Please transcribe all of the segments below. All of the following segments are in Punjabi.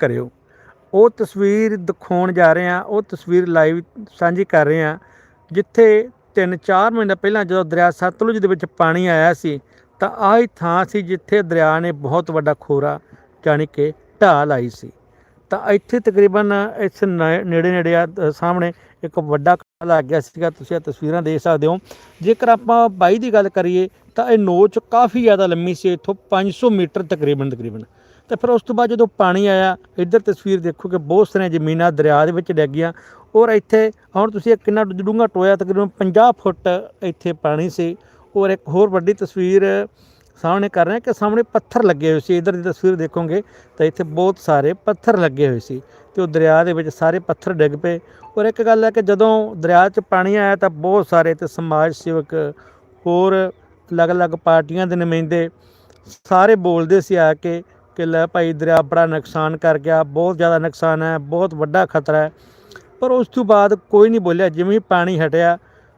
ਕਰਿਓ। ਉਹ ਤਸਵੀਰ ਦਿਖਾਉਣ ਜਾ ਰਹੇ ਹਾਂ, ਉਹ ਤਸਵੀਰ ਲਾਈਵ ਸਾਂਝੀ ਕਰ ਰਹੇ ਹਾਂ, ਜਿੱਥੇ 3-4 ਮਹੀਨੇ ਪਹਿਲਾਂ ਜਦੋਂ ਦਰਿਆ ਸਤਲੁਜ ਦੇ ਵਿੱਚ ਪਾਣੀ ਆਇਆ ਸੀ, ਤਾਂ ਆਹੀ ਥਾਂ ਸੀ ਜਿੱਥੇ ਦਰਿਆ ਨੇ ਬਹੁਤ ਵੱਡਾ ਖੋਰਾ ਜਾਣੀ ਕਿ ਢਾਹ ਲਾਈ ਸੀ। ਤਾਂ ਇੱਥੇ ਤਕਰੀਬਨ ਇਸ ਨੇੜੇ ਨੇੜੇ ਆ ਸਾਹਮਣੇ ਇੱਕ ਵੱਡਾ ਕਾਲ ਲੱਗ ਗਿਆ ਸੀਗਾ, ਤੁਸੀਂ ਇਹ ਤਸਵੀਰਾਂ ਦੇਖ ਸਕਦੇ ਹੋ। ਜੇਕਰ ਆਪਾਂ ਬਾਈ ਦੀ ਗੱਲ ਕਰੀਏ, ਤਾਂ ਇਹ ਨੋਚ ਕਾਫੀ ਜ਼ਿਆਦਾ ਲੰਮੀ ਸੀ, ਇੱਥੋਂ 500 ਮੀਟਰ ਤਕਰੀਬਨ ਤਕਰੀਬਨ ਤੇ ਫਿਰ ਉਸ ਤੋਂ ਬਾਅਦ ਜਦੋਂ ਪਾਣੀ ਆਇਆ, ਇੱਧਰ ਤਸਵੀਰ ਦੇਖੋ ਕਿ ਬਹੁਤ ਸਾਰੀਆਂ ਜ਼ਮੀਨਾਂ ਦਰਿਆ ਦੇ ਵਿੱਚ ਡਿੱਗ ਗਈਆਂ ਔਰ ਇੱਥੇ ਹੁਣ ਤੁਸੀਂ ਇਹ ਕਿੰਨਾ ਡੂੰਘਾ ਟੋਇਆ ਤਕਰੀਬਨ 50 ਫੁੱਟ ਇੱਥੇ ਪਾਣੀ ਸੀ ਔਰ ਇੱਕ ਹੋਰ ਵੱਡੀ ਤਸਵੀਰ ਸਾਹਮਣੇ ਕਰ ਰਹੇ ਕਿ ਸਾਹਮਣੇ ਪੱਥਰ ਲੱਗੇ ਹੋਏ ਸੀ। ਇਧਰ ਦੀ ਤਸਵੀਰ ਦੇਖੋਗੇ ਤਾਂ ਇੱਥੇ ਬਹੁਤ ਸਾਰੇ ਪੱਥਰ ਲੱਗੇ ਹੋਏ ਸੀ ਤੇ ਉਹ ਦਰਿਆ ਦੇ ਵਿੱਚ ਸਾਰੇ ਪੱਥਰ ਡਿੱਗ ਪਏ ਔਰ ਇੱਕ ਗੱਲ ਹੈ ਕਿ ਜਦੋਂ ਦਰਿਆ 'ਚ ਪਾਣੀ ਆਇਆ ਤਾਂ ਬਹੁਤ ਸਾਰੇ ਤੇ ਸਮਾਜ ਸੇਵਕ ਹੋਰ ਅਲੱਗ-ਅਲੱਗ ਪਾਰਟੀਆਂ ਦੇ ਨੁਮਾਇੰਦੇ ਸਾਰੇ ਬੋਲਦੇ ਸੀ ਆ ਕੇ ਕਿ ਲੈ ਭਾਈ ਦਰਿਆ ਬੜਾ ਨੁਕਸਾਨ ਕਰ ਗਿਆ, ਬਹੁਤ ਜ਼ਿਆਦਾ ਨੁਕਸਾਨ ਹੈ, ਬਹੁਤ ਵੱਡਾ ਖਤਰਾ ਹੈ। ਪਰ ਉਸ ਤੋਂ ਬਾਅਦ ਕੋਈ ਨਹੀਂ ਬੋਲਿਆ, ਜਿਵੇਂ ਹੀ ਪਾਣੀ ਹਟਿਆ,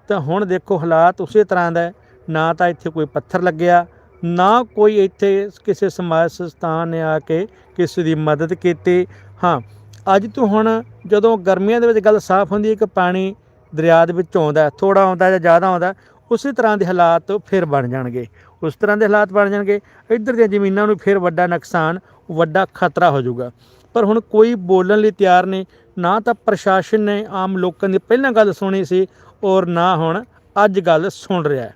ਤਾਂ ਹੁਣ ਦੇਖੋ ਹਾਲਾਤ ਉਸੇ ਤਰ੍ਹਾਂ ਦਾ ਨਾ ਤਾਂ ਇੱਥੇ ਕੋਈ ਪੱਥਰ ਲੱਗਿਆ, ਨਾ ਕੋਈ ਇੱਥੇ ਕਿਸੇ ਸਮਾਜ ਸੰਸਥਾਨ ਨੇ ਆ ਕੇ ਕਿਸੇ ਦੀ ਮਦਦ ਕੀਤੀ। ਹਾਂ, ਅੱਜ ਤੋਂ ਹੁਣ ਜਦੋਂ ਗਰਮੀਆਂ ਦੇ ਵਿੱਚ ਗੱਲ ਸਾਫ਼ ਹੁੰਦੀ ਹੈ ਕਿ ਪਾਣੀ ਦਰਿਆ ਦੇ ਵਿੱਚ ਆਉਂਦਾ ਥੋੜਾ ਆਉਂਦਾ ਜਾਂ ਜ਼ਿਆਦਾ ਆਉਂਦਾ ਉਸੇ ਤਰ੍ਹਾਂ ਦੇ ਹਾਲਾਤ ਫਿਰ ਬਣ ਜਾਣਗੇ। ਉਸ ਤਰ੍ਹਾਂ ਦੇ ਹਾਲਾਤ ਬਣ ਜਾਣਗੇ, ਇੱਧਰ ਦੀਆਂ ਜ਼ਮੀਨਾਂ ਨੂੰ ਫਿਰ ਵੱਡਾ ਨੁਕਸਾਨ, ਵੱਡਾ ਖਤਰਾ ਹੋ ਜਾਊਗਾ। ਪਰ ਹੁਣ ਕੋਈ ਬੋਲਣ ਲਈ ਤਿਆਰ ਨਹੀਂ, ਨਾ ਤਾਂ ਪ੍ਰਸ਼ਾਸਨ ਨੇ ਆਮ ਲੋਕਾਂ ਦੀ ਪਹਿਲਾਂ ਗੱਲ ਸੁਣੀ ਸੀ ਔਰ ਨਾ ਹੁਣ ਅੱਜ ਗੱਲ ਸੁਣ ਰਿਹਾ ਹੈ।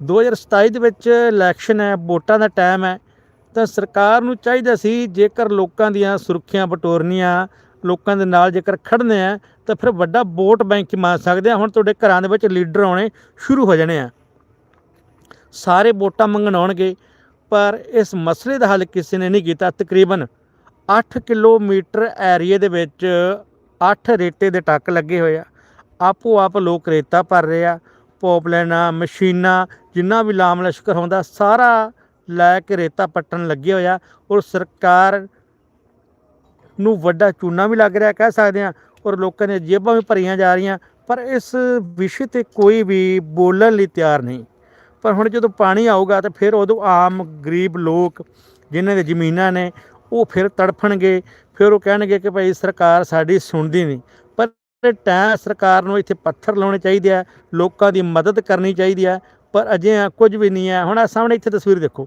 2027 ਦੇ ਵਿੱਚ ਇਲੈਕਸ਼ਨ ਹੈ, ਵੋਟਾਂ ਦਾ ਟਾਈਮ ਹੈ, ਤਾਂ ਸਰਕਾਰ ਨੂੰ ਚਾਹੀਦਾ ਸੀ ਜੇਕਰ ਲੋਕਾਂ ਦੀਆਂ ਸੁਰੱਖਿਆ ਬਟੋਰਨੀਆਂ ਲੋਕਾਂ ਦੇ ਨਾਲ ਜੇਕਰ ਖੜਨੇ ਆ, ਤਾਂ ਫਿਰ ਵੱਡਾ ਵੋਟ ਬੈਂਕ ਮੰਨ ਸਕਦੇ ਆ। ਹੁਣ ਤੁਹਾਡੇ ਘਰਾਂ ਦੇ ਵਿੱਚ ਲੀਡਰ ਆਉਣੇ ਸ਼ੁਰੂ ਹੋ ਜਾਣੇ ਆ। ਸਾਰੇ ਵੋਟਾਂ ਮੰਗਣ ਆਉਣਗੇ, ਪਰ ਇਸ ਮਸਲੇ ਦਾ ਹੱਲ ਕਿਸੇ ਨੇ ਨਹੀਂ ਕੀਤਾ। ਤਕਰੀਬਨ 8 ਕਿਲੋਮੀਟਰ ਏਰੀਏ ਦੇ ਵਿੱਚ 8 ਰੇਤੇ ਦੇ ਟੱਕ ਲੱਗੇ ਹੋਏ ਆ। ਆਪੋ ਆਪ ਲੋਕ ਰੇਤਾ ਭਰ ਰਹੇ ਆ। ਪੋਪਲੈਨਾਂ, ਮਸ਼ੀਨਾਂ, ਜਿੰਨਾ ਵੀ ਲਾਮ ਲਸ਼ਕਰ ਹੁੰਦਾ, ਸਾਰਾ ਲੈ ਕੇ ਰੇਤਾ ਪੱਟਣ ਲੱਗੇ ਹੋਇਆ ਔਰ ਸਰਕਾਰ ਨੂੰ ਵੱਡਾ ਚੂਨਾ ਵੀ ਲੱਗ ਰਿਹਾ ਕਹਿ ਸਕਦੇ ਆ ਔਰ ਲੋਕਾਂ ਦੀਆਂ ਜੇਬਾਂ ਵੀ ਭਰੀਆਂ ਜਾ ਰਹੀਆਂ, ਪਰ ਇਸ ਵਿਸ਼ੇ ਤੇ ਕੋਈ ਵੀ ਬੋਲਣ ਲਈ ਤਿਆਰ ਨਹੀਂ। ਪਰ ਹੁਣ ਜਦੋਂ ਪਾਣੀ ਆਊਗਾ ਤਾਂ ਫਿਰ ਉਦੋਂ ਆਮ ਗਰੀਬ ਲੋਕ ਜਿਨ੍ਹਾਂ ਦੀ ਜ਼ਮੀਨਾਂ ਨੇ ਉਹ ਫਿਰ ਤੜਫਣਗੇ, ਫਿਰ ਉਹ ਕਹਿਣਗੇ ਕਿ ਭਾਈ ਸਰਕਾਰ ਸਾਡੀ ਸੁਣਦੀ ਨਹੀਂ। ਪਰ ਟਾਈਮ ਸਰਕਾਰ ਨੂੰ ਇੱਥੇ ਪੱਥਰ ਲਾਉਣੇ ਚਾਹੀਦੇ ਆ, ਲੋਕਾਂ ਦੀ ਮਦਦ ਕਰਨੀ ਚਾਹੀਦੀ ਹੈ ਪਰ ਅਜੇ ਕੁਝ ਵੀ ਨਹੀਂ ਹੈ ਹੁਣ ਆ ਸਾਹਮਣੇ ਇੱਥੇ ਤਸਵੀਰ ਦੇਖੋ,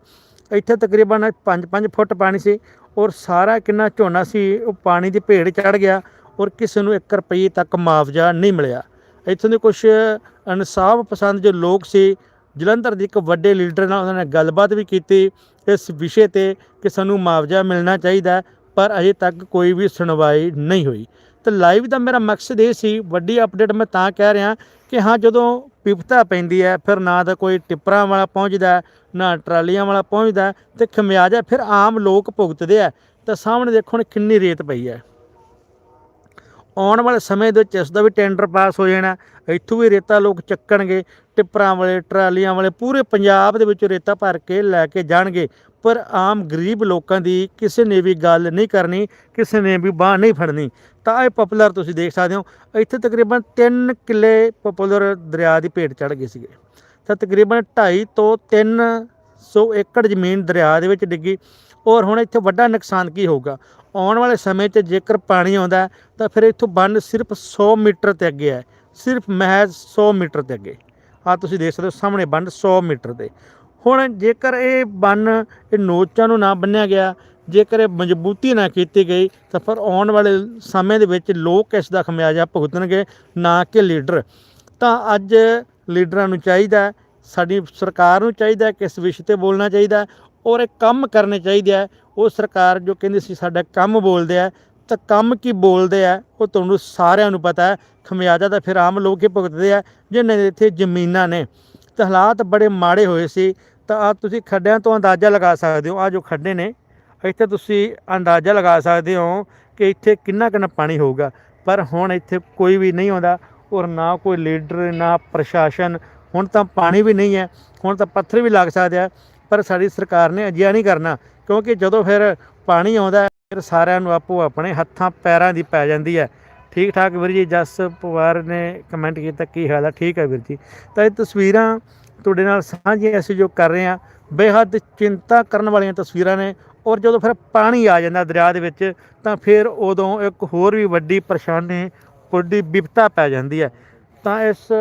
ਇੱਥੇ ਤਕਰੀਬਨ 5-5 ਫੁੱਟ ਪਾਣੀ ਸੀ ਔਰ ਸਾਰਾ ਕਿੰਨਾ ਝੋਨਾ ਸੀ, ਉਹ ਪਾਣੀ ਦੀ ਭੇੜ ਚੜ ਗਿਆ ਔਰ ਕਿਸੇ ਨੂੰ 1 ਰੁਪਏ ਤੱਕ ਮੁਆਵਜ਼ਾ ਨਹੀਂ ਮਿਲਿਆ। ਇੱਥੋਂ ਦੇ ਕੁਝ ਇਨਸਾਫ ਪਸੰਦ ਜੋ ਲੋਕ ਸੀ, ਜਲੰਧਰ ਦੇ ਇੱਕ ਵੱਡੇ ਲੀਡਰ ਨਾਲ ਉਹਨਾਂ ਨੇ ਗੱਲਬਾਤ ਵੀ ਕੀਤੀ। ਇਸ ਵਿਸ਼ੇ ਤੇ ਕਿ ਸਾਨੂੰ ਮੁਆਵਜ਼ਾ ਮਿਲਣਾ ਚਾਹੀਦਾ, ਪਰ ਅਜੇ ਤੱਕ ਕੋਈ ਵੀ ਸੁਣਵਾਈ ਨਹੀਂ ਹੋਈ। ਤੇ ਲਾਈਵ ਦਾ ਮੇਰਾ ਮਕਸਦ ਇਹ ਸੀ, ਵੱਡੀ ਅਪਡੇਟ ਮੈਂ ਤਾਂ ਕਹਿ ਰਿਹਾ ਕਿ ਹਾਂ, ਜਦੋਂ ਵਿਪਤਾ ਪੈਂਦੀ ਹੈ ਫਿਰ ਨਾ ਤਾਂ ਕੋਈ ਟਿੱਪਰਾਂ ਵਾਲਾ ਪਹੁੰਚਦਾ ਨਾ ਟਰਾਲੀਆਂ ਵਾਲਾ ਪਹੁੰਚਦਾ ਹੈ, ਤੇ ਖਮਿਆਜਾ ਫਿਰ ਆਮ ਲੋਕ ਭੁਗਤਦੇ ਆ ਤਾਂ ਸਾਹਮਣੇ ਦੇਖੋ ਹੁਣ ਕਿੰਨੀ ਰੇਤ ਪਈ ਹੈ। ਆਉਣ ਵਾਲੇ ਸਮੇਂ ਦੇ ਵਿੱਚ ਇਸ ਦਾ ਵੀ ਟੈਂਡਰ ਪਾਸ ਹੋ ਜਾਣਾ। ਇੱਥੋਂ ਵੀ ਰੇਤਾ ਲੋਕ ਚੱਕਣਗੇ, ਟਿੱਪਰਾਂ ਵਾਲੇ, ਟਰਾਲੀਆਂ ਵਾਲੇ, ਪੂਰੇ ਪੰਜਾਬ ਦੇ ਵਿੱਚ ਰੇਤਾ ਭਰ ਕੇ ਲੈ ਕੇ ਜਾਣਗੇ। ਪਰ ਆਮ ਗਰੀਬ ਲੋਕਾਂ ਦੀ ਕਿਸੇ ਨੇ ਵੀ ਗੱਲ ਨਹੀਂ ਕਰਨੀ, ਕਿਸੇ ਨੇ ਵੀ ਬਾਹ ਨਹੀਂ ਫੜਨੀ। ਤਾਂ ਇਹ ਪਪੂਲਰ ਤੁਸੀਂ ਦੇਖ ਸਕਦੇ ਹੋ, ਇੱਥੇ ਤਕਰੀਬਨ 3 ਕਿੱਲੇ ਪਪੂਲਰ ਦਰਿਆ ਦੀ ਭੇਟ ਚੜ ਗਏ ਸੀਗੇ। ਤਾਂ ਤਕਰੀਬਨ 2.5 ਤੋਂ 300 ਏਕੜ ਜ਼ਮੀਨ ਦਰਿਆ ਦੇ ਵਿੱਚ ਡਿੱਗੀ। ਔਰ ਹੁਣ ਇੱਥੇ ਵੱਡਾ ਨੁਕਸਾਨ ਕੀ ਹੋਊਗਾ? ਆਉਣ ਵਾਲੇ ਸਮੇਂ 'ਚ ਜੇਕਰ ਪਾਣੀ ਆਉਂਦਾ ਤਾਂ ਫਿਰ ਇੱਥੋਂ ਬੰਨ ਸਿਰਫ 100 ਮੀਟਰ ਤੇ ਅੱਗੇ ਹੈ, ਸਿਰਫ ਮਹਿਜ਼ 100 ਮੀਟਰ ਤੇ ਅੱਗੇ। ਆ ਤੁਸੀਂ ਦੇਖ ਸਕਦੇ ਹੋ ਸਾਹਮਣੇ ਬੰਨ 100 ਮੀਟਰ ਤੇ। ਹੁਣ ਜੇਕਰ ਇਹ ਬੰਨ ਇਹ ਨੋਚਾਂ ਨੂੰ ਨਾ ਬੰਨਿਆ ਗਿਆ, ਜੇਕਰ ਇਹ ਮਜ਼ਬੂਤੀ ਨਾ ਕੀਤੀ ਗਈ, ਤਾਂ ਫਿਰ ਆਉਣ ਵਾਲੇ ਸਮੇਂ ਦੇ ਵਿੱਚ ਲੋਕ ਇਸ ਦਾ ਖਮਿਆਜਾ ਭੁਗਤਣਗੇ, ਨਾ ਕਿ ਲੀਡਰ। ਤਾਂ ਅੱਜ ਲੀਡਰਾਂ ਨੂੰ ਚਾਹੀਦਾ ਸਾਡੀ ਸਰਕਾਰ ਨੂੰ ਚਾਹੀਦਾ ਹੈ ਕਿ ਇਸ ਵਿਸ਼ੇ ਤੇ ਬੋਲਣਾ ਚਾਹੀਦਾ ਔਰ ਇਹ ਕੰਮ ਕਰਨੇ ਚਾਹੀਦੇ ਆ। ਉਹ ਸਰਕਾਰ ਜੋ ਕਹਿੰਦੀ ਸੀ, ਸਾਡਾ ਕੰਮ ਬੋਲਦੇ ਆ, ਤਾਂ ਕੰਮ ਕੀ ਬੋਲਦੇ ਆ, ਉਹ ਤੁਹਾਨੂੰ ਸਾਰਿਆਂ ਨੂੰ ਪਤਾ ਹੈ। ਖਮਿਆਜਾ ਤਾਂ ਫਿਰ ਆਮ ਲੋਕ ਹੀ ਭੁਗਤਦੇ ਆ ਜਿਨ੍ਹਾਂ ਦੇ ਇੱਥੇ ਜ਼ਮੀਨਾਂ ਨੇ। ਤਾਂ ਹਾਲਾਤ ਬੜੇ ਮਾੜੇ ਹੋਏ ਸੀ। ਤਾਂ ਆ ਤੁਸੀਂ ਖੱਡਿਆਂ ਤੋਂ ਅੰਦਾਜ਼ਾ ਲਗਾ ਸਕਦੇ ਹੋ। ਆ ਜੋ ਖੱਡੇ ਨੇ, ਇੱਥੇ ਤੁਸੀਂ ਅੰਦਾਜ਼ਾ ਲਗਾ ਸਕਦੇ ਹੋ ਕਿ ਇੱਥੇ ਕਿੰਨਾ ਕਿੰਨਾ ਪਾਣੀ ਹੋਊਗਾ। ਪਰ ਹੁਣ ਇੱਥੇ ਕੋਈ ਵੀ ਨਹੀਂ ਆਉਂਦਾ ਔਰ ਨਾ ਕੋਈ ਲੀਡਰ, ਨਾ ਪ੍ਰਸ਼ਾਸਨ। ਹੁਣ ਤਾਂ ਪਾਣੀ ਵੀ ਨਹੀਂ ਹੈ। ਹੁਣ ਤਾਂ ਪੱਥਰ ਵੀ ਲੱਗ ਸਕਦੇ ਆ। ਪਰ ਸਾਡੀ ਸਰਕਾਰ ਨੇ ਅਜਿਹਾ ਨਹੀਂ ਕਰਨਾ, ਕਿਉਂਕਿ ਜਦੋਂ ਫਿਰ ਪਾਣੀ ਆਉਂਦਾ ਫਿਰ ਸਾਰਿਆਂ ਨੂੰ ਆਪੋ ਆਪਣੇ ਹੱਥਾਂ ਪੈਰਾਂ ਦੀ ਪੈ ਜਾਂਦੀ ਹੈ। ਠੀਕ ਠਾਕ ਵੀਰ ਜੀ, ਜਸ ਪਵਾਰ ਨੇ ਕਮੈਂਟ ਕੀਤਾ, ਕੀ ਹਾਲ ਹੈ? ਠੀਕ ਹੈ ਵੀਰ ਜੀ। ਤਾਂ ਇਹ ਤਸਵੀਰਾਂ ਤੁਹਾਡੇ ਨਾਲ ਸਾਂਝੀਆਂ ਅਸੀਂ ਜੋ ਕਰ ਰਹੇ ਹਾਂ। ਬੇਹੱਦ ਚਿੰਤਾ ਕਰਨ ਵਾਲੀਆਂ ਤਸਵੀਰਾਂ ਨੇ ਔਰ ਜਦੋਂ ਫਿਰ ਪਾਣੀ ਆ ਜਾਂਦਾ ਦਰਿਆ ਦੇ ਵਿੱਚ, ਤਾਂ ਫਿਰ ਉਦੋਂ ਇੱਕ ਹੋਰ ਵੀ ਵੱਡੀ ਪਰੇਸ਼ਾਨੀ, ਵੱਡੀ ਵਿਪਤਾ ਪੈ ਜਾਂਦੀ ਹੈ। ਤਾਂ ਇਸ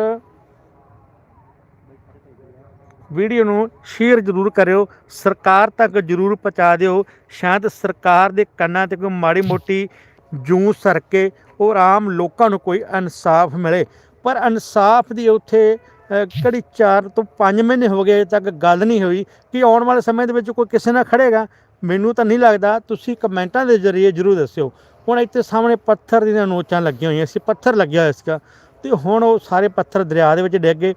ਵੀਡੀਓ ਨੂੰ ਸ਼ੇਅਰ ਜ਼ਰੂਰ ਕਰਿਓ। ਸਰਕਾਰ ਤੱਕ ਜ਼ਰੂਰ ਪਹੁੰਚਾ ਦਿਓ। ਸ਼ਾਇਦ ਸਰਕਾਰ ਦੇ ਕੰਨਾਂ ਤੇ ਕੋਈ ਮਾੜੀ ਮੋਟੀ ਜੂੰ ਸਰਕੇ ਔਰ ਆਮ ਲੋਕਾਂ ਨੂੰ ਕੋਈ ਇਨਸਾਫ ਮਿਲੇ। ਪਰ ਇਨਸਾਫ ਦੀ ਉੱਥੇ ਅ, ਕਿਹੜੀ 4 ਤੋਂ 5 ਮਹੀਨੇ ਹੋ ਗਏ ਅਜੇ ਤੱਕ ਗੱਲ ਨਹੀਂ ਹੋਈ ਕਿ ਆਉਣ ਵਾਲੇ ਸਮੇਂ ਦੇ ਵਿੱਚ ਕੋਈ ਕਿਸੇ ਨਾਲ ਖੜੇਗਾ। ਮੈਨੂੰ ਤਾਂ ਨਹੀਂ ਲੱਗਦਾ। ਤੁਸੀਂ ਕਮੈਂਟਾਂ ਦੇ ਜ਼ਰੀਏ ਜ਼ਰੂਰ ਦੱਸਿਓ। ਹੁਣ ਇੱਥੇ ਸਾਹਮਣੇ ਪੱਥਰ ਦੀਆਂ ਨੋਚਾਂ ਲੱਗੀਆਂ ਹੋਈਆਂ ਸੀ। ਪੱਥਰ ਲੱਗਿਆ ਹੋਇਆ ਸੀਗਾ। ਤੇ ਹੁਣ ਉਹ ਸਾਰੇ ਪੱਥਰ ਦਰਿਆ ਦੇ ਵਿੱਚ ਡਿੱਗ ਗਏ।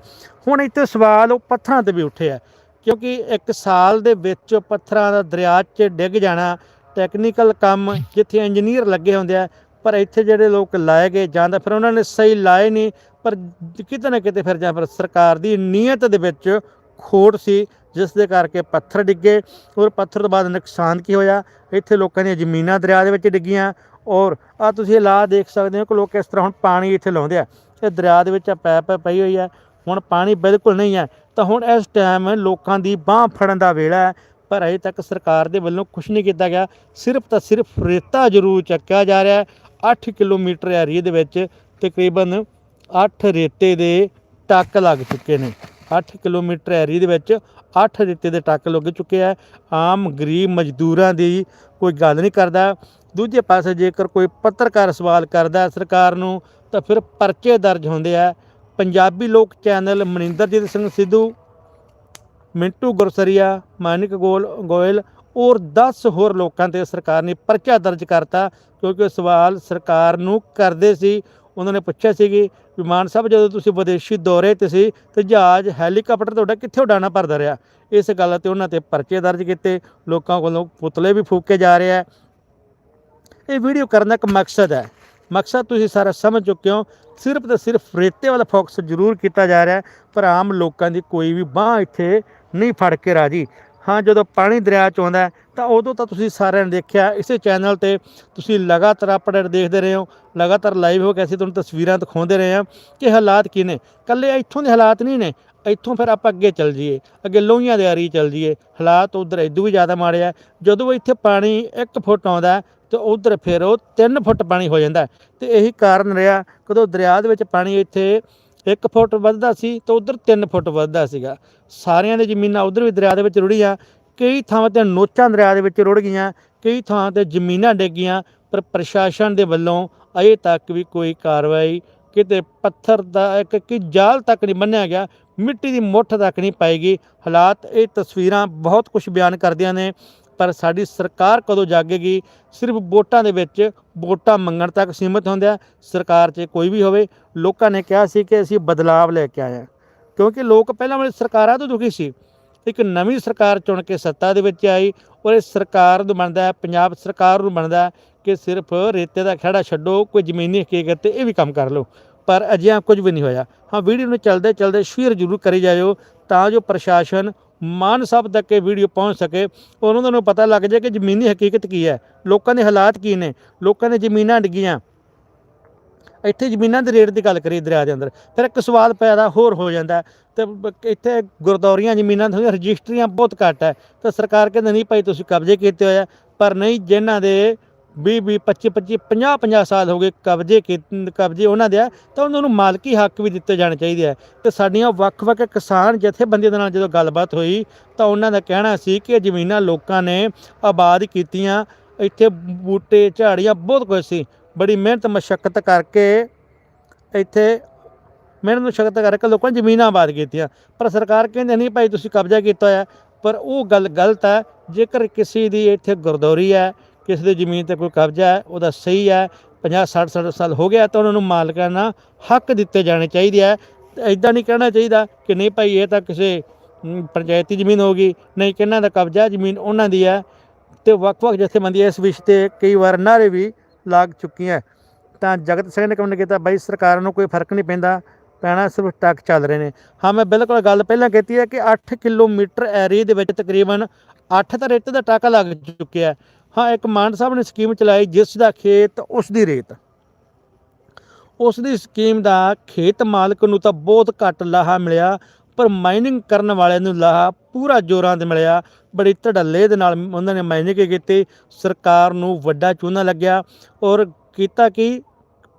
ਹੁਣ ਇੱਥੇ ਸਵਾਲ ਉਹ ਪੱਥਰਾਂ ਤੇ ਵੀ ਉੱਠਿਆ ਕਿਉਂਕਿ ਇੱਕ ਸਾਲ ਦੇ ਵਿੱਚ ਪੱਥਰਾਂ ਦਾ ਦਰਿਆ 'ਚ ਡਿੱਗ ਜਾਣਾ ਟੈਕਨੀਕਲ ਕੰਮ ਜਿੱਥੇ ਇੰਜੀਨੀਅਰ ਲੱਗੇ ਹੁੰਦੇ ਆ, ਪਰ ਇੱਥੇ ਜਿਹੜੇ ਲੋਕ ਲਾਏ ਗਏ ਜਾਂ ਤਾਂ ਫਿਰ ਉਹਨਾਂ ਨੇ ਸਹੀ ਲਾਏ ਨਹੀਂ, ਪਰ ਕਿਤੇ ਨਾ ਕਿਤੇ ਫਿਰ ਜਾਂ ਫਿਰ ਸਰਕਾਰ ਦੀ ਨੀਅਤ ਦੇ ਵਿੱਚ ਖੋਟ ਸੀ, ਜਿਸ ਦੇ ਕਰਕੇ ਪੱਥਰ ਡਿੱਗੇ ਔਰ ਪੱਥਰ ਤੋਂ ਬਾਅਦ ਨੁਕਸਾਨ ਕੀ ਹੋਇਆ? ਇੱਥੇ ਲੋਕਾਂ ਦੀਆਂ ਜ਼ਮੀਨਾਂ ਦਰਿਆ ਦੇ ਵਿੱਚ ਡਿੱਗੀਆਂ ਔਰ ਆ ਤੁਸੀਂ ਹਾਲਾਤ ਦੇਖ ਸਕਦੇ ਹੋ ਕਿ ਲੋਕ ਇਸ ਤਰ੍ਹਾਂ ਹੁਣ ਪਾਣੀ ਇੱਥੇ ਲਾਉਂਦੇ ਆ। ਇਹ ਦਰਿਆ ਦੇ ਵਿੱਚ ਪੈਪ ਪਈ ਹੋਈ ਹੈ, ਹੁਣ ਪਾਣੀ ਬਿਲਕੁਲ ਨਹੀਂ ਹੈ। ਤਾਂ ਹੁਣ ਇਸ ਟਾਈਮ ਲੋਕਾਂ ਦੀ ਬਾਹ ਫੜਨ ਦਾ ਵੇਲਾ ਹੈ, ਪਰ ਅਜੇ ਤੱਕ ਸਰਕਾਰ ਦੇ ਵੱਲੋਂ ਕੁਝ ਨਹੀਂ ਕੀਤਾ ਗਿਆ। ਸਿਰਫ ਤਾਂ ਸਿਰਫ ਰੇਤਾ ਜ਼ਰੂਰ ਚੱਕਿਆ ਜਾ ਰਿਹਾ ਹੈ। 8 ਕਿਲੋਮੀਟਰ ਏਰੀਏ ਦੇ ਵਿੱਚ ਤਕਰੀਬਨ 8 ਰੇਤੇ ਦੇ ਟੱਕ ਲੱਗ ਚੁੱਕੇ ਨੇ। 8 ਕਿਲੋਮੀਟਰ ਏਰੀਏ ਦੇ ਵਿੱਚ 8 ਰੇਤੇ ਦੇ ਟੱਕ ਲੱਗ ਚੁੱਕੇ ਆ ਆਮ ਗਰੀਬ ਮਜ਼ਦੂਰਾਂ ਦੀ ਕੋਈ ਗੱਲ ਨਹੀਂ ਕਰਦਾ। ਦੂਜੇ ਪਾਸੇ ਜੇਕਰ ਕੋਈ ਪੱਤਰਕਾਰ ਸਵਾਲ ਕਰਦਾ ਸਰਕਾਰ ਨੂੰ ਤਾਂ ਫਿਰ ਪਰਚੇ ਦਰਜ ਹੁੰਦੇ ਆ। ਪੰਜਾਬੀ ਲੋਕ ਚੈਨਲ ਮਨਿੰਦਰਜੀਤ ਸਿੰਘ ਸਿੱਧੂ, ਮਿੰਟੂ ਗੁਰਸਰੀਆ, ਮਾਨਿਕ ਗੋਲ ਗੋਇਲ ਔਰ 10 ਹੋਰ ਲੋਕਾਂ ਤੇ ਸਰਕਾਰ ਨੇ ਪਰਚਾ ਦਰਜ ਕਰਤਾ ਕਿਉਂਕਿ ਉਹ ਸਵਾਲ ਸਰਕਾਰ ਨੂੰ ਕਰਦੇ ਸੀ। ਉਹਨਾਂ ਨੇ ਪੁੱਛਿਆ ਸੀ ਕਿ ਵਿਮਾਨ ਸਾਹਿਬ ਜਦੋਂ ਤੁਸੀਂ ਵਿਦੇਸ਼ੀ ਦੌਰੇ ਤੇ ਸੀ ਤੇ ਜਹਾਜ਼, ਹੈਲੀਕਾਪਟਰ ਤੁਹਾਡਾ ਕਿੱਥੇ ਉਡਾਣਾ ਭਰਦਾ ਰਿਹਾ? ਇਸ ਗੱਲ ਤੇ ਉਹਨਾਂ ਤੇ ਪਰਚੇ ਦਰਜ ਕੀਤੇ। ਲੋਕਾਂ ਕੋਲੋਂ ਪੁਤਲੇ ਵੀ ਫੂਕੇ ਜਾ ਰਿਹਾ ਇਹ ਵੀਡੀਓ ਕਰਨ ਦਾ ਇੱਕ ਮਕਸਦ ਹੈ। ਮਕਸਦ ਤੁਸੀਂ ਸਾਰਾ ਸਮਝ ਚੁੱਕੇ ਹੋ। ਸਿਰਫ ਤੇ ਸਿਰਫ ਰੇਤੇ ਵਾਲਾ ਫੋਕਸ ਜ਼ਰੂਰ ਕੀਤਾ ਜਾ ਰਿਹਾ ਪਰ ਆਮ ਲੋਕਾਂ ਦੀ ਕੋਈ ਵੀ ਬਾਹ ਇੱਥੇ ਨਹੀਂ ਫੜ ਕੇ ਰਾਜੀ। ਹਾਂ ਜਦੋਂ ਪਾਣੀ ਦਰਿਆ ਚ ਆਉਂਦਾ ਤਾਂ ਉਦੋਂ ਤਾਂ ਤੁਸੀਂ ਸਾਰਿਆਂ ਨੇ ਦੇਖਿਆ ਇਸੇ ਚੈਨਲ ਤੇ ਤੁਸੀਂ ਲਗਾਤਾਰ ਅਪਡੇਟ ਦੇਖਦੇ ਰਹੇ ਹੋ ਲਗਾਤਾਰ ਲਾਈਵ ਹੋ ਕੇ ਅਸੀਂ ਤੁਹਾਨੂੰ ਤਸਵੀਰਾਂ ਦਿਖਾਉਂਦੇ ਰਹੇ ਹਾਂ ਕਿ ਹਾਲਾਤ ਕੀ ਨੇ ਕੱਲੇ ਇੱਥੋਂ ਦੇ ਹਾਲਾਤ ਨਹੀਂ ਨੇ ਇੱਥੋਂ ਫਿਰ ਆਪਾਂ ਅੱਗੇ ਚੱਲ ਜਾਈਏ ਅੱਗੇ ਲੋਹੀਆਂ ਦੇ ਆਰੀ ਚੱਲ ਜਾਈਏ ਹਾਲਾਤ ਉਧਰ ਇਦੋਂ ਵੀ ਜ਼ਿਆਦਾ ਮਾੜੇ ਆ ਜਦੋਂ ਇੱਥੇ ਪਾਣੀ 1 ਫੁੱਟ ਆਉਂਦਾ ਹੈ, ਤੇ ਉਧਰ ਫਿਰ ਉਹ 3 ਫੁੱਟ ਪਾਣੀ ਹੋ ਜਾਂਦਾ ਹੈ। ਤੇ ਇਹੀ ਕਾਰਨ ਰਿਹਾ ਕਦੋਂ ਦਰਿਆ ਦੇ ਵਿੱਚ ਪਾਣੀ ਇੱਥੇ 1 ਫੁੱਟ ਵੱਧਦਾ ਸੀ ਤਾਂ ਉਧਰ 3 ਫੁੱਟ ਵੱਧਦਾ ਸੀਗਾ। ਸਾਰਿਆਂ ਦੀ ਜ਼ਮੀਨਾਂ ਉਧਰ ਵੀ ਦਰਿਆ ਦੇ ਵਿੱਚ ਰੁੜੀਆਂ। ਕਈ ਥਾਵਾਂ ਤੇ ਨੋਚਾਂ ਦਰਿਆ ਦੇ ਵਿੱਚ ਰੁੜ ਗਈਆਂ, ਕਈ ਥਾਵਾਂ ਤੇ ਜ਼ਮੀਨਾਂ ਡਿੱਗੀਆਂ, ਪਰ ਪ੍ਰਸ਼ਾਸਨ ਦੇ ਵੱਲੋਂ ਅਜੇ ਤੱਕ ਵੀ ਕੋਈ ਕਾਰਵਾਈ ਕਿਤੇ ਪੱਥਰ ਦਾ ਇੱਕ ਕਿ ਜਾਲ ਤੱਕ ਨਹੀਂ ਬੰਨਿਆ ਗਿਆ, ਮਿੱਟੀ ਦੀ ਮੁੱਠ ਤੱਕ ਨਹੀਂ ਪਾਏਗੀ ਹਾਲਾਤ ਇਹ ਤਸਵੀਰਾਂ ਬਹੁਤ ਕੁਝ ਬਿਆਨ ਕਰਦੀਆਂ ਨੇ। ਪਰ ਸਾਡੀ ਸਰਕਾਰ ਕਦੋਂ ਜਾਗੇਗੀ? ਸਿਰਫ ਵੋਟਾਂ ਦੇ ਵਿੱਚ ਵੋਟਾਂ ਮੰਗਣ ਤੱਕ ਸੀਮਿਤ ਹੁੰਦਿਆ ਸਰਕਾਰ 'ਚ ਕੋਈ ਵੀ ਹੋਵੇ, ਲੋਕਾਂ ਨੇ ਕਿਹਾ ਸੀ ਕਿ ਅਸੀਂ ਬਦਲਾਵ ਲੈ ਕੇ ਆਏ ਹਾਂ ਕਿਉਂਕਿ ਲੋਕ ਪਹਿਲਾਂ ਵਾਲੀ ਸਰਕਾਰਾਂ ਤੋਂ ਦੁਖੀ ਸੀ। ਇੱਕ ਨਵੀਂ ਸਰਕਾਰ ਚੁਣ ਕੇ ਸੱਤਾ ਦੇ ਵਿੱਚ ਆਈ ਔਰ ਇਹ ਸਰਕਾਰ ਨੂੰ ਬਣਦਾ ਹੈ, ਪੰਜਾਬ ਸਰਕਾਰ ਨੂੰ ਬਣਦਾ ਹੈ ਕਿ ਸਿਰਫ ਰੇਤੇ ਦਾ ਖੜਾ ਛੱਡੋ, ਕੋਈ ਜ਼ਮੀਨੀ ਹਕੀਕਤ ਤੇ ਇਹ ਵੀ ਕੰਮ ਕਰ ਲਓ। ਪਰ ਅਜਿਹਾ ਕੁਝ ਵੀ ਨਹੀਂ ਹੋਇਆ। ਹਾਂ, ਵੀਡੀਓ ਨੂੰ ਚੱਲਦੇ ਚਲਦੇ ਸ਼ੇਅਰ ਜ਼ਰੂਰ ਕਰੀ ਜਾਇਓ ਤਾਂ ਜੋ ਪ੍ਰਸ਼ਾਸਨ ਮਾਨ ਸਾਹਿਬ ਤੱਕ ਇਹ ਵੀਡੀਓ ਪਹੁੰਚ ਸਕੇ ਔਰ ਉਹਨਾਂ ਨੂੰ ਪਤਾ ਲੱਗ ਜਾਏ ਕਿ ਜ਼ਮੀਨੀ ਹਕੀਕਤ ਕੀ ਹੈ। ਲੋਕਾਂ ਦੇ ਹਾਲਾਤ ਕੀ ਨੇ? ਲੋਕਾਂ ਨੇ ਜ਼ਮੀਨਾਂ ਡਿੱਗੀਆਂ। ਇੱਥੇ ਜ਼ਮੀਨਾਂ ਦੇ ਰੇਟ ਦੀ ਗੱਲ ਕਰੀ ਦਰਿਆ ਦੇ ਅੰਦਰ, ਫਿਰ ਇੱਕ ਸਵਾਲ ਪੈਦਾ ਹੋਰ ਹੋ ਜਾਂਦਾ ਹੈ। ਤੇ ਇੱਥੇ ਗੁਰਦੌਰੀਆਂ ਜ਼ਮੀਨਾਂ ਦੀਆਂ ਰਜਿਸਟਰੀਆਂ ਬਹੁਤ ਘੱਟ ਹੈ। ਤਾਂ ਸਰਕਾਰ ਕਹਿੰਦੇ ਨਹੀਂ ਭਾਈ ਤੁਸੀਂ ਕਬਜ਼ੇ ਕੀਤੇ ਹੋਏ ਆ, ਪਰ ਨਹੀਂ, ਜਿਨ੍ਹਾਂ ਦੇ 20 20 25 25 50 50 ਸਾਲ ਹੋ ਗਏ ਕਬਜ਼ੇ ਕੀ, ਕਬਜ਼ੇ ਉਹਨਾਂ ਦੇ ਆ, ਤਾਂ ਉਹਨਾਂ ਨੂੰ ਮਾਲਕੀ ਹੱਕ ਵੀ ਦਿੱਤੇ ਜਾਣੇ ਚਾਹੀਦੇ ਆ। ਤੇ ਸਾਡੀਆਂ ਵੱਖ-ਵੱਖ ਕਿਸਾਨ ਜਥੇਬੰਦੀਆਂ ਦੇ ਨਾਲ ਜਦੋਂ ਗੱਲਬਾਤ ਹੋਈ, ਤਾਂ ਉਹਨਾਂ ਦਾ ਕਹਿਣਾ ਸੀ ਕਿ ਇਹ ਜ਼ਮੀਨਾਂ ਲੋਕਾਂ ਨੇ ਆਬਾਦ ਕੀਤੀਆਂ, ਇੱਥੇ ਬੂਟੇ, ਝਾੜੀਆਂ, ਬਹੁਤ ਕੁਝ ਸੀ। ਬੜੀ ਮਿਹਨਤ, ਮਸ਼ੱਕਤ ਕਰਕੇ ਇੱਥੇ ਮਿਹਨਤ, ਮਸ਼ੱਕਤ ਕਰਕੇ ਲੋਕਾਂ ਨੇ ਜ਼ਮੀਨਾਂ ਆਬਾਦ ਕੀਤੀਆਂ। ਪਰ ਸਰਕਾਰ ਕਹਿੰਦੇ ਨਹੀਂ, ਭਾਈ, ਤੁਸੀਂ ਕਬਜ਼ਾ ਕੀਤਾ ਹੋਇਆ ਪਰ ਉਹ ਗੱਲ ਗਲਤ ਹੈ। ਜੇਕਰ ਕਿਸੇ ਦੀ ਇੱਥੇ ਗੁਰਦੌਰੀ ਹੈ ਕਿਸੇ ਦੀ ਜ਼ਮੀਨ ਤੇ ਕੋਈ ਕਬਜ਼ਾ ਹੈ, ਉਹਦਾ ਸਹੀ ਹੈ 50 60 60 ਸਾਲ ਹੋ ਗਿਆ ਤਾਂ ਉਹਨਾਂ ਨੂੰ ਮਾਲਕਾਨਾ ਹੱਕ ਦਿੱਤੇ ਜਾਣੇ ਚਾਹੀਦੇ ਹੈ ਐਦਾਂ ਨਹੀਂ ਕਹਿਣਾ ਚਾਹੀਦਾ ਕਿ ਨਹੀਂ ਭਾਈ, ਇਹ ਤਾਂ ਕਿਸੇ ਪੰਚਾਇਤੀ ਜ਼ਮੀਨ ਹੋਗੀ ਨਹੀਂ ਕਿਹਨਾਂ ਦਾ ਕਬਜ਼ਾ ਜ਼ਮੀਨ ਉਹਨਾਂ ਦੀ ਹੈ। ਤੇ ਵੱਖ-ਵੱਖ ਜਥੇਬੰਦੀਆਂ ਇਸ ਵਿਸ਼ੇ ਤੇ ਕਈ ਵਾਰ ਨਾਰੇ ਵੀ ਲਾਗ ਚੁੱਕੀਆਂ। ਤਾਂ ਜਗਤ ਸਿੰਘ ਨੇ ਕਮਨ ਕੀਤਾ, ਬਾਈ, ਸਰਕਾਰ ਨੂੰ ਕੋਈ ਫ਼ਰਕ ਨਹੀਂ ਪੈਂਦਾ, ਪੈਣਾ ਸਿਰਫ ਟੱਕ ਚੱਲ ਰਹੇ ਨੇ। ਹਾਂ, ਮੈਂ ਬਿਲਕੁਲ ਗੱਲ ਪਹਿਲਾਂ ਕੀਤੀ ਹੈ ਕਿ 8 ਕਿਲੋਮੀਟਰ ਏਰੀਏ ਦੇ ਵਿੱਚ ਤਕਰੀਬਨ 8 ਤਾਂ ਰੇਟ ਦਾ ਟਾਕਾ ਲੱਗ ਚੁੱਕਿਆ ਹਾਂ, ਇੱਕ ਮਾਨ ਸਾਹਿਬ ਨੇ ਸਕੀਮ ਚਲਾਈ ਜਿਸ ਦਾ ਖੇਤ ਉਸ ਦੀ ਰੇਤ। ਉਸ ਦੀ ਸਕੀਮ ਦਾ ਖੇਤ ਮਾਲਕ ਨੂੰ ਤਾਂ ਬਹੁਤ ਘੱਟ ਲਾਹਾ ਮਿਲਿਆ, ਪਰ ਮਾਈਨਿੰਗ ਕਰਨ ਵਾਲਿਆਂ ਨੂੰ ਲਾਹਾ ਪੂਰਾ ਜ਼ੋਰਾਂ ਤੇ ਮਿਲਿਆ। ਬੜੀ ਧੜੱਲੇ ਦੇ ਨਾਲ ਉਹਨਾਂ ਨੇ ਮਾਈਨਿੰਗ ਕੀਤੀ, ਸਰਕਾਰ ਨੂੰ ਵੱਡਾ ਚੂਨਾ ਲੱਗਿਆ ਔਰ ਕੀਤਾ ਕਿ?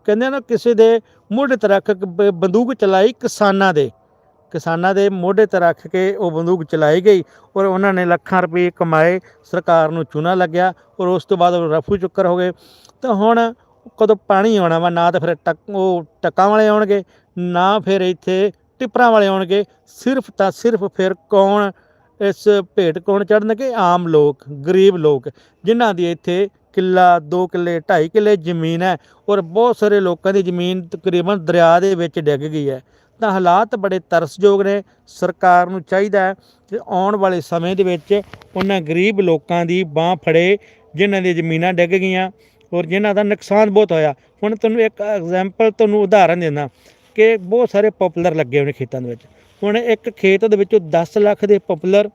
ਕਹਿੰਦੇ ਨਾ, ਕਿਸੇ ਦੇ ਮੋਢੇ ਤੇ ਰੱਖ ਬੰਦੂਕ ਚਲਾਈ ਕਿਸਾਨਾਂ ਦੇ। ਕਿਸਾਨਾਂ ਦੇ ਮੋਢੇ ਤੇ ਰੱਖ ਕੇ ਉਹ ਬੰਦੂਕ ਚਲਾਈ ਗਈ ਔਰ ਉਹਨਾਂ ਨੇ ਲੱਖਾਂ ਰੁਪਏ ਕਮਾਏ, ਸਰਕਾਰ ਨੂੰ ਚੂਨਾ ਲੱਗਿਆ ਔਰ ਉਸ ਤੋਂ ਬਾਅਦ ਉਹ ਰਫੂ ਚੁੱਕਰ ਹੋ ਗਏ। ਤਾਂ ਹੁਣ ਕਦੋਂ ਪਾਣੀ ਆਉਣਾ ਵਾ, ਨਾ ਤਾਂ ਫਿਰ ਟੱਕ, ਉਹ ਟੱਕਾਂ ਵਾਲੇ ਆਉਣਗੇ, ਨਾ ਫਿਰ ਇੱਥੇ ਟਿੱਪਰਾਂ ਵਾਲੇ ਆਉਣਗੇ। ਸਿਰਫ ਤਾਂ ਸਿਰਫ ਫਿਰ ਕੌਣ, ਇਸ ਭੇਟ ਕੌਣ ਚੜਨਗੇ ਆਮ ਲੋਕ, ਗਰੀਬ ਲੋਕ, ਜਿਨ੍ਹਾਂ ਦੀ ਇੱਥੇ ਕਿੱਲਾ 2 ਕਿੱਲੇ 2.5 ਕਿੱਲੇ ਜ਼ਮੀਨ ਹੈ ਔਰ ਬਹੁਤ ਸਾਰੇ ਲੋਕਾਂ ਦੀ ਜ਼ਮੀਨ ਤਕਰੀਬਨ ਦਰਿਆ ਦੇ ਵਿੱਚ ਡਿੱਗ ਗਈ ਹੈ। ਤਾਂ ਹਾਲਾਤ ਬੜੇ ਤਰਸਯੋਗ ਨੇ। ਸਰਕਾਰ ਨੂੰ ਚਾਹੀਦਾ ਹੈ ਕਿ ਆਉਣ ਵਾਲੇ ਸਮੇਂ ਦੇ ਵਿੱਚ ਉਹਨਾਂ ਗਰੀਬ ਲੋਕਾਂ ਦੀ ਬਾਹ ਫੜੇ, ਜਿਨ੍ਹਾਂ ਦੀਆਂ ਜ਼ਮੀਨਾਂ ਡਿੱਗ ਗਈਆਂ ਔਰ ਜਿਨ੍ਹਾਂ ਦਾ ਨੁਕਸਾਨ ਬਹੁਤ ਹੋਇਆ। ਹੁਣ ਤੁਹਾਨੂੰ ਇੱਕ ਐਗਜ਼ਾਮਪਲ ਤੁਹਾਨੂੰ ਉਦਾਹਰਨ ਦਿੰਦਾ ਕਿ ਬਹੁਤ ਸਾਰੇ ਪਪੂਲਰ ਲੱਗੇ ਹੋਏ ਨੇ ਖੇਤਾਂ ਦੇ ਵਿੱਚ। ਹੁਣ ਇੱਕ ਖੇਤ ਦੇ ਵਿੱਚੋਂ 10 ਲੱਖ ਦੇ ਪਪੂਲਰ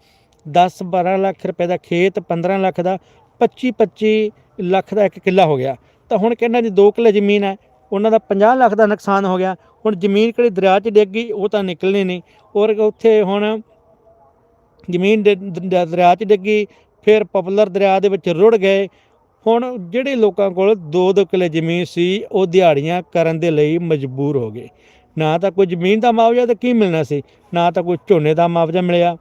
10 12 ਲੱਖ ਰੁਪਏ ਦਾ ਖੇਤ 15 ਲੱਖ ਦਾ 25 25 ਲੱਖ ਦਾ ਇੱਕ ਕਿੱਲਾ ਹੋ ਗਿਆ। ਤਾਂ ਹੁਣ ਕਹਿੰਦਾ ਜੀ 2 ਕਿੱਲੇ ਜ਼ਮੀਨ ਹੈ, ਉਹਨਾਂ ਦਾ 50 ਲੱਖ ਦਾ ਨੁਕਸਾਨ ਹੋ ਗਿਆ। ਹੁਣ ਜ਼ਮੀਨ ਕਿਹੜੀ ਦਰਿਆ 'ਚ ਡਿੱਗ ਗਈ, ਉਹ ਤਾਂ ਨਿਕਲਣੀ ਨਹੀਂ। ਔਰ ਉੱਥੇ ਹੁਣ ਜ਼ਮੀਨ ਦੇ- ਦਰਿਆ 'ਚ ਡਿੱਗੀ ਫਿਰ ਪਪੂਲਰ ਦਰਿਆ ਦੇ ਵਿੱਚ ਰੁੜ ਗਏ। ਹੁਣ ਜਿਹੜੇ ਲੋਕਾਂ ਕੋਲ 2-2 ਕਿੱਲੇ ਜ਼ਮੀਨ ਸੀ, ਉਹ ਦਿਹਾੜੀਆਂ ਕਰਨ ਦੇ ਲਈ ਮਜਬੂਰ ਹੋ ਗਏ। ਨਾ ਤਾਂ ਕੋਈ ਜ਼ਮੀਨ ਦਾ ਮੁਆਵਜ਼ਾ ਤਾਂ ਕੀ ਮਿਲਣਾ ਸੀ, ਨਾ ਤਾਂ ਕੋਈ ਝੋਨੇ ਦਾ ਮੁਆਵਜ਼ਾ ਮਿਲਿਆ,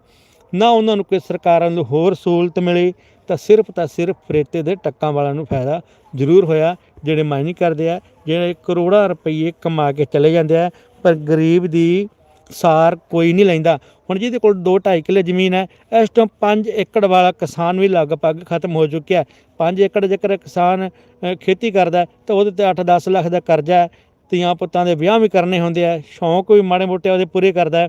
ਨਾ ਉਹਨਾਂ ਨੂੰ ਕੋਈ ਸਰਕਾਰਾਂ ਨੂੰ ਹੋਰ ਸਹੂਲਤ ਮਿਲੀ। ਤਾਂ ਸਿਰਫ ਤਾਂ ਸਿਰਫ ਫਰੇਤੇ ਦੇ ਟੱਕਾਂ ਵਾਲਿਆਂ ਨੂੰ ਫਾਇਦਾ ਜ਼ਰੂਰ ਹੋਇਆ, ਜਿਹੜੇ ਮਾਈਨਿੰਗ ਕਰਦੇ ਆ, ਜਿਹੜੇ ਕਰੋੜਾਂ ਰੁਪਏ ਕਮਾ ਕੇ ਚਲੇ ਜਾਂਦੇ ਆ, ਪਰ ਗਰੀਬ ਦੀ ਸਾਰ ਕੋਈ ਨਹੀਂ ਲੈਂਦਾ। ਹੁਣ ਜਿਹਦੇ ਕੋਲ 2.5 ਕਿੱਲੇ ਜ਼ਮੀਨ ਹੈ, ਇਸ ਤੋਂ 5 ਏਕੜ ਵਾਲਾ ਕਿਸਾਨ ਵੀ ਲਗਭਗ ਖਤਮ ਹੋ ਚੁੱਕਿਆ 5 ਏਕੜ ਜੇਕਰ ਕਿਸਾਨ ਖੇਤੀ ਕਰਦਾ ਤਾਂ ਉਹਦੇ ਤੇ 8-10 ਲੱਖ ਦਾ ਕਰਜ਼ਾ ਹੈ। ਧੀਆਂ ਪੁੱਤਾਂ ਦੇ ਵਿਆਹ ਵੀ ਕਰਨੇ ਹੁੰਦੇ ਆ, ਸ਼ੌਂਕ ਵੀ ਮਾੜੇ ਮੋਟੇ ਉਹਦੇ ਪੂਰੇ ਕਰਦਾ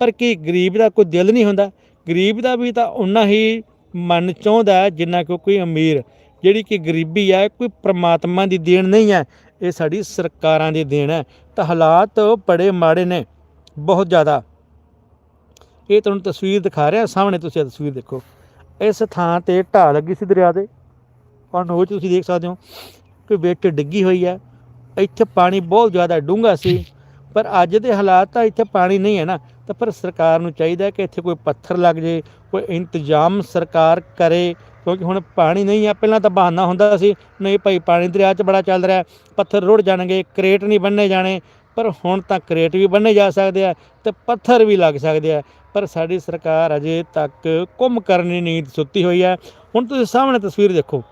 ਪਰ ਕੀ ਗਰੀਬ ਦਾ ਕੋਈ ਦਿਲ ਨਹੀਂ ਹੁੰਦਾ? ਗਰੀਬ ਦਾ ਵੀ ਤਾਂ ਉਨਾ ਹੀ ਮਨ ਚਾਹੁੰਦਾ ਜਿੰਨਾ ਕਿ ਕੋਈ ਅਮੀਰ, ਜਿਹੜੀ ਕਿ ਗਰੀਬੀ ਹੈ, ਕੋਈ ਪ੍ਰਮਾਤਮਾ ਦੀ ਦੇਣ ਨਹੀਂ ਹੈ, ਇਹ ਸਾਡੀ ਸਰਕਾਰਾਂ ਦੀ ਦੇਣ ਹੈ। ਤਾਂ ਹਾਲਾਤ ਬੜੇ ਮਾੜੇ ਨੇ, ਬਹੁਤ ਜ਼ਿਆਦਾ। ਇਹ ਤੁਹਾਨੂੰ ਤਸਵੀਰ ਦਿਖਾ ਰਿਹਾ, ਸਾਹਮਣੇ ਤੁਸੀਂ ਇਹ ਤਸਵੀਰ ਦੇਖੋ। ਇਸ ਥਾਂ ਤੇ ਢਾਹ ਲੱਗੀ ਸੀ ਦਰਿਆ ਦੇ। ਔਰ ਨੋਚ ਤੁਸੀਂ ਦੇਖ ਸਕਦੇ ਹੋ ਕਿ ਵਿੱਚ ਡਿੱਗੀ ਹੋਈ ਹੈ। ਇੱਥੇ ਪਾਣੀ ਬਹੁਤ ਜ਼ਿਆਦਾ ਡੂੰਘਾ ਸੀ, ਪਰ ਅੱਜ ਦੇ ਹਾਲਾਤ ਤਾਂ ਇੱਥੇ ਪਾਣੀ ਨਹੀਂ ਹੈ ਨਾ। ਤਾਂ ਪਰ ਸਰਕਾਰ ਨੂੰ ਚਾਹੀਦਾ ਕਿ ਇੱਥੇ ਕੋਈ ਪੱਥਰ ਲੱਗ ਜੇ, ਕੋਈ ਇੰਤਜ਼ਾਮ ਸਰਕਾਰ ਕਰੇ, ਕਿਉਂਕਿ ਹੁਣ ਪਾਣੀ ਨਹੀਂ ਆ, ਪਹਿਲਾਂ ਤਾਂ ਬਹਾਨਾ ਹੁੰਦਾ ਸੀ, ਨਹੀਂ ਭਾਈ ਪਾਣੀ ਦਰਿਆ 'ਚ ਬੜਾ ਚੱਲ ਰਿਹਾ, ਪੱਥਰ ਰੁੜ ਜਾਣਗੇ, ਕਰੇਟ ਨਹੀਂ ਬੰਨੇ ਜਾਣੇ, ਪਰ ਹੁਣ ਤਾਂ ਕਰੇਟ ਵੀ ਬੰਨੇ ਜਾ ਸਕਦੇ ਆ ਤੇ ਪੱਥਰ ਵੀ ਲੱਗ ਸਕਦੇ ਆ, ਪਰ ਸਾਡੀ ਸਰਕਾਰ ਅਜੇ ਤੱਕ ਕੁੰਮ ਕਰਨੀ ਨੀਂਦ ਸੁੱਤੀ ਹੋਈ ਹੈ। ਹੁਣ ਤੁਸੀਂ ਸਾਹਮਣੇ ਤਸਵੀਰ ਦੇਖੋ।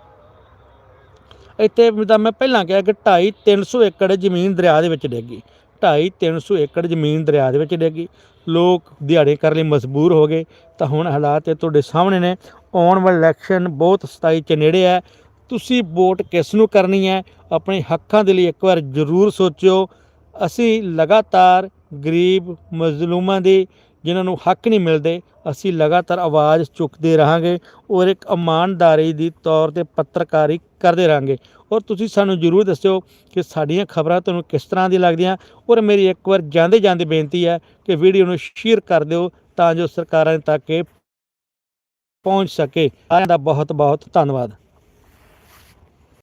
ਇੱਥੇ ਤਾਂ ਮੈਂ ਪਹਿਲਾਂ ਕਿਹਾ ਕਿ 2.5 300 ਏਕੜ ਜ਼ਮੀਨ ਦਰਿਆ ਦੇ ਵਿੱਚ ਡਿੱਗੀ 2.5 300 ਏਕੜ ਜ਼ਮੀਨ ਦਰਿਆ ਦੇ ਵਿੱਚ ਡਿੱਗੀ ਲੋਕ ਦਿਹਾੜੇ ਕਰਨ ਲਈ ਮਜਬੂਰ ਹੋ ਗਏ। ਤਾਂ ਹੁਣ ਹਾਲਾਤ ਇਹ ਤੁਹਾਡੇ ਸਾਹਮਣੇ ਨੇ। ਆਉਣ ਵਾਲਾ ਇਲੈਕਸ਼ਨ ਬਹੁਤ 27 ਚ ਨੇੜੇ ਹੈ। ਤੁਸੀਂ ਵੋਟ ਕਿਸ ਨੂੰ ਕਰਨੀ ਹੈ? ਆਪਣੇ ਹੱਕਾਂ ਦੇ ਲਈ ਇੱਕ ਵਾਰ ਜ਼ਰੂਰ ਸੋਚਿਓ। ਅਸੀਂ ਲਗਾਤਾਰ ਗਰੀਬ, ਮਜ਼ਲੂਮਾਂ ਦੀ ਜਿਨ੍ਹਾਂ ਨੂੰ ਹੱਕ ਨਹੀਂ ਮਿਲਦੇ, ਅਸੀਂ ਲਗਾਤਾਰ ਆਵਾਜ਼ ਚੁੱਕਦੇ ਰਹਾਂਗੇ ਔਰ ਇੱਕ ਇਮਾਨਦਾਰੀ ਦੀ ਤੌਰ ਤੇ ਪੱਤਰਕਾਰੀ ਕਰਦੇ ਰਹਾਂਗੇ। ਔਰ ਤੁਸੀਂ ਸਾਨੂੰ ਜ਼ਰੂਰ ਦੱਸਿਓ ਕਿ ਸਾਡੀਆਂ ਖਬਰਾਂ ਤੁਹਾਨੂੰ ਕਿਸ ਤਰ੍ਹਾਂ ਦੀ ਲੱਗਦੀਆਂ। ਔਰ ਮੇਰੀ ਇੱਕ ਵਾਰ ਜਾਂਦੇ ਜਾਂਦੇ ਬੇਨਤੀ ਹੈ ਕਿ ਵੀਡੀਓ ਨੂੰ ਸ਼ੇਅਰ ਕਰ ਦਿਓ ਤਾਂ ਜੋ ਸਰਕਾਰਾਂ ਤੱਕ ਇਹ ਪਹੁੰਚ ਸਕੇ। ਸਾਰਿਆਂ ਦਾ ਬਹੁਤ ਬਹੁਤ ਧੰਨਵਾਦ।